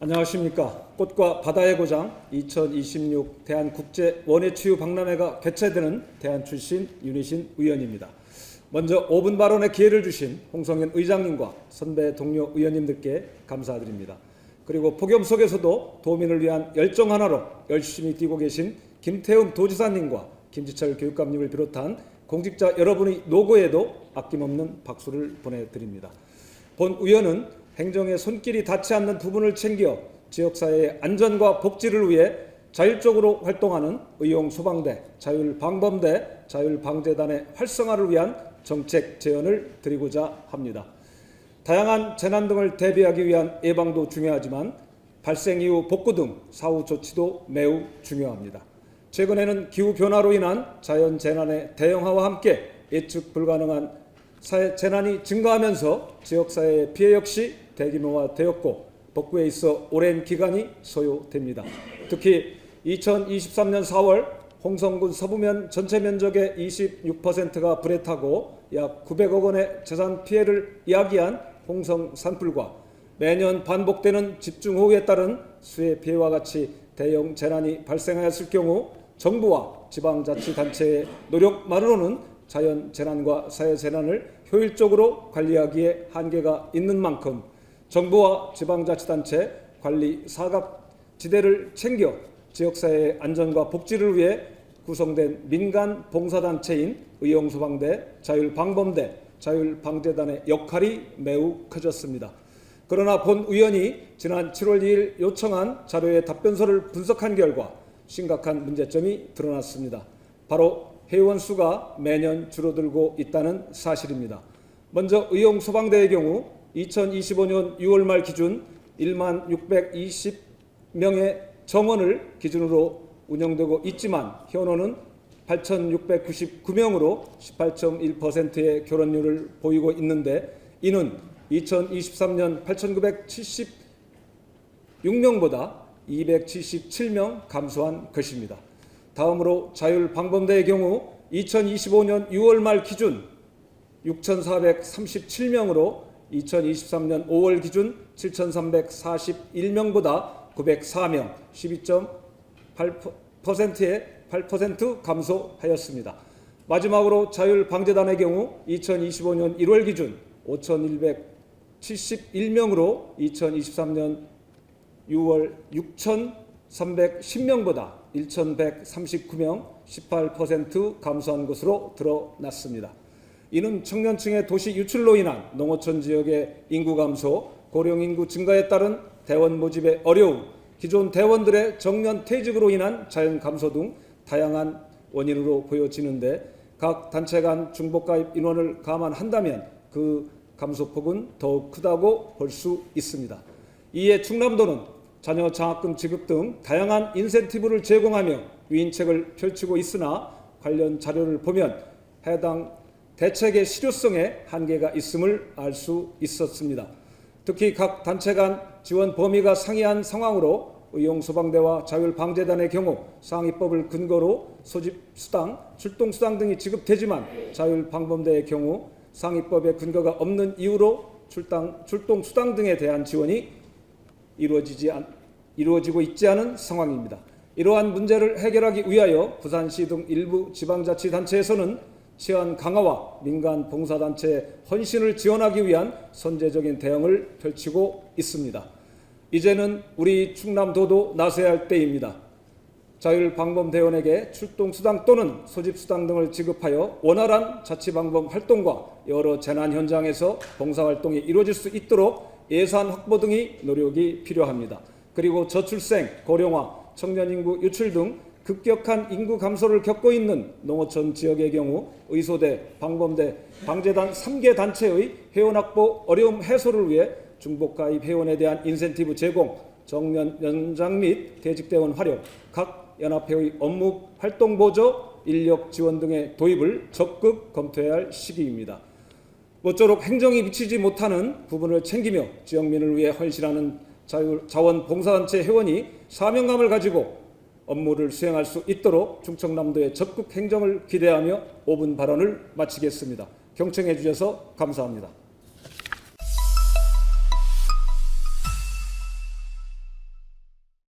안녕하십니까. 꽃과 바다의 고장 2026 대한국제 원예 치유 박람회가 개최되는 대한 출신 윤희신 의원입니다. 먼저 5분 발언의 기회를 주신 홍성현 의장님과 선배 동료 의원님들께 감사드립니다. 그리고 폭염 속에서도 도민을 위한 열정 하나로 열심히 뛰고 계신 김태훈 도지사님과 김지철 교육감님을 비롯한 공직자 여러분의 노고에도 아낌없는 박수를 보내드립니다. 본 의원은 행정의 손길이 닿지 않는 부분을 챙겨 지역사회의 안전과 복지를 위해 자율적으로 활동하는 의용 소방대, 자율 방범대, 자율 방재단의 활성화를 위한 정책 제언을 드리고자 합니다. 다양한 재난 등을 대비하기 위한 예방도 중요하지만 발생 이후 복구 등 사후 조치도 매우 중요합니다. 최근에는 기후 변화로 인한 자연 재난의 대형화와 함께 예측 불가능한 재난이 증가하면서 지역 사회의 피해 역시 대규모화 되었고 복구에 있어 오랜 기간이 소요됩니다. 특히 2023년 4월 홍성군 서부면 전체 면적의 26%가 불에 타고 약 900억 원의 재산 피해를 이야기한 홍성 산불과 매년 반복되는 집중호우에 따른 수해 피해와 같이 대형 재난이 발생하였을 경우 정부와 지방자치단체의 노력만으로는 자연 재난과 사회 재난을 효율적으로 관리하기에 한계가 있는 만큼 정부와 지방자치단체 관리 사각 지대를 챙겨 지역사회의 안전과 복지를 위해 구성된 민간 봉사단체인 의용소방대, 자율방범대, 자율방재단의 역할이 매우 커졌습니다. 그러나 본 의원이 지난 7월 2일 요청한 자료의 답변서를 분석한 결과 심각한 문제점이 드러났습니다. 바로 회원 수가 매년 줄어들고 있다는 사실입니다. 먼저 의용 소방대의 경우 2025년 6월 말 기준 1만 620명의 정원을 기준으로 운영되고 있지만 현원은 8,699명으로 18.1%의 결혼율을 보이고 있는데 이는 2023년 8,976명보다 277명 감소한 것입니다. 다음으로 자율방범대의 경우 2025년 6월 말 기준 6,437명으로 2023년 5월 기준 7,341명보다 904명, 12.8%의 8% 감소하였습니다. 마지막으로 자율 방재단의 경우 2025년 1월 기준 5,171명으로 2023년 6월 6,310명보다 1,139명, 18% 감소한 것으로 드러났습니다. 이는 청년층의 도시 유출로 인한 농어촌 지역의 인구 감소, 고령 인구 증가에 따른 대원 모집의 어려움, 기존 대원들의 정년 퇴직으로 인한 자연 감소 등 다양한 원인으로 보여지는데 각 단체 간 중복가입 인원을 감안한다면 그 감소폭은 더욱 크다고 볼 수 있습니다. 이에 충남도는 자녀 장학금 지급 등 다양한 인센티브를 제공하며 위인책을 펼치고 있으나 관련 자료를 보면 해당 대책의 실효성에 한계가 있음을 알 수 있었습니다. 특히 각 단체 간 지원 범위가 상이한 상황으로 의용소방대와 자율방재단의 경우 상위법을 근거로 소집수당, 출동수당 등이 지급되지만 자율방범대의 경우 상위법의 근거가 없는 이유로 출당, 출동수당 등에 대한 지원이 이루어지지 않, 이루어지고 있지 않은 상황입니다. 이러한 문제를 해결하기 위하여 부산시 등 일부 지방자치단체에서는 치안 강화와 민간 봉사단체의 헌신을 지원하기 위한 선제적인 대응을 펼치고 있습니다. 이제는 우리 충남도도 나서야 할 때입니다. 자율방범대원에게 출동수당 또는 소집수당 등을 지급하여 원활한 자치방범 활동과 여러 재난 현장에서 봉사활동이 이루어질 수 있도록 예산 확보 등의 노력이 필요합니다. 그리고 저출생, 고령화, 청년 인구 유출 등 급격한 인구 감소를 겪고 있는 농어촌 지역의 경우 의소대, 방범대, 방재단 3개 단체의 회원 확보 어려움 해소를 위해 중복 가입 회원에 대한 인센티브 제공, 정년 연장 및 퇴직대원 활용, 각 연합회의 업무 활동 보조, 인력 지원 등의 도입을 적극 검토해야 할 시기입니다. 모쪼록 행정이 미치지 못하는 부분을 챙기며 지역민을 위해 헌신하는 자율, 자원봉사단체 회원이 사명감을 가지고 업무를 수행할 수 있도록 충청남도의 적극 행정을 기대하며 5분 발언을 마치겠습니다. 경청해 주셔서 감사합니다.